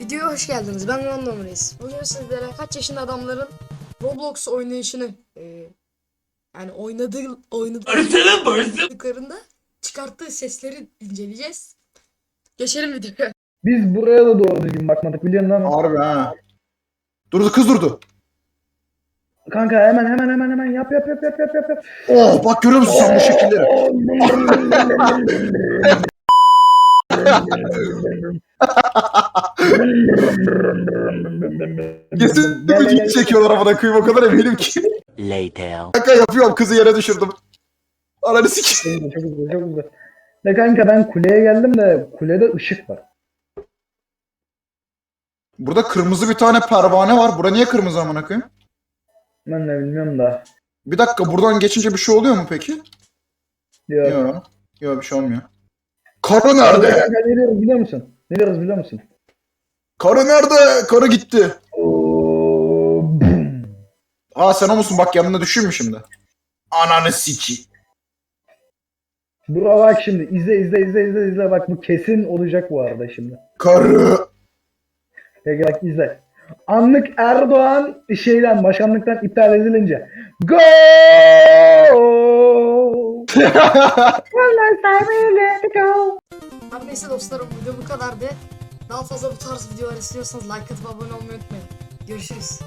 Videoya hoş geldiniz. Ben Random Reis. Bugün sizlere kaç yaşında adamların Roblox oynayışını e, yani oynadığı oynadıklarında çıkarttığı sesleri inceleyeceğiz. Geçelim videoya. Biz buraya da doğru düzgün bakmadık biliyorsun mi? Harbi ha. Durdu kız durdu. Kanka hemen hemen hemen hemen yap yap yap yap yap yap. yap. Oh bak görüyor musun sen bu şekilleri? Kesin gel. çekiyorlar amına koyayım o kadar eminim ki. Later. Kanka yapıyorum kızı yere düşürdüm. Ananı sikeyim. Çok. De kanka ben kuleye geldim de kulede ışık var. Burada kırmızı bir tane pervane var. Bura niye kırmızı amına koyayım? Ben de bilmiyorum da. Bir dakika buradan geçince bir şey oluyor mu peki? Diyor. Yok. Yok bir şey olmuyor. Karı nerede? Ne diyoruz biliyor musun? Ne diyoruz biliyor musun? Karı nerede? Karı gitti. Aa sen o musun? Bak yanına düşeyim mi şimdi? Ananı siki. Bura bak şimdi izle izle izle izle izle bak bu kesin olacak bu arada şimdi. Karı. Peki bak izle. Anlık Erdoğan şeyden başkanlıktan iptal edilince Go! go! Her neyse dostlarım video bu kadardı. Daha fazla bu tarz videolar istiyorsanız like atıp abone olmayı unutmayın. Görüşürüz.